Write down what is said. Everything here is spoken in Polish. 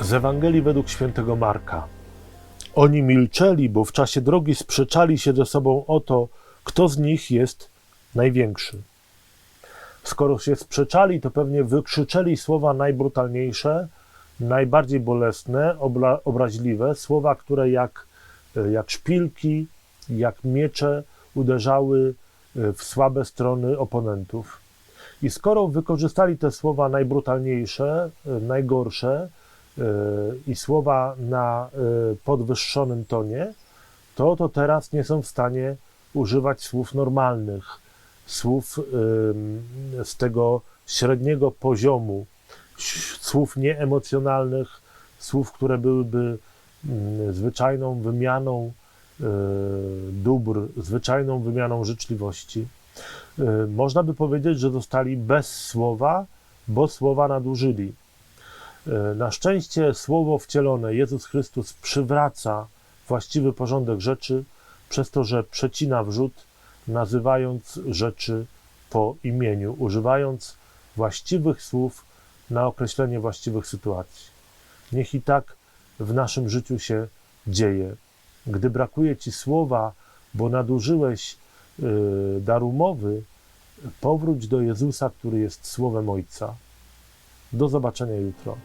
Z Ewangelii według świętego Marka. Oni milczeli, bo w czasie drogi sprzeczali się ze sobą o to, kto z nich jest największy. Skoro się sprzeczali, to pewnie wykrzyczeli słowa najbrutalniejsze, najbardziej bolesne, obraźliwe, słowa, które jak, jak szpilki, jak miecze uderzały e, w słabe strony oponentów. I skoro wykorzystali te słowa najbrutalniejsze, e, najgorsze e, i słowa na e, podwyższonym tonie, to to teraz nie są w stanie używać słów normalnych, słów z tego średniego poziomu, słów nieemocjonalnych, słów, które byłyby mm, zwyczajną wymianą y, dóbr, zwyczajną wymianą życzliwości. Y, Można by powiedzieć, że zostali bez słowa, bo słowa nadużyli. Y, Na szczęście słowo wcielone, Jezus Chrystus, przywraca właściwy porządek rzeczy przez to, że przecina wrzód, nazywając rzeczy po imieniu, używając właściwych słów na określenie właściwych sytuacji. Niech i tak w naszym życiu się dzieje. Gdy brakuje ci słowa, bo nadużyłeś y, daru mowy, powróć do Jezusa, który jest słowem Ojca. Do zobaczenia jutro.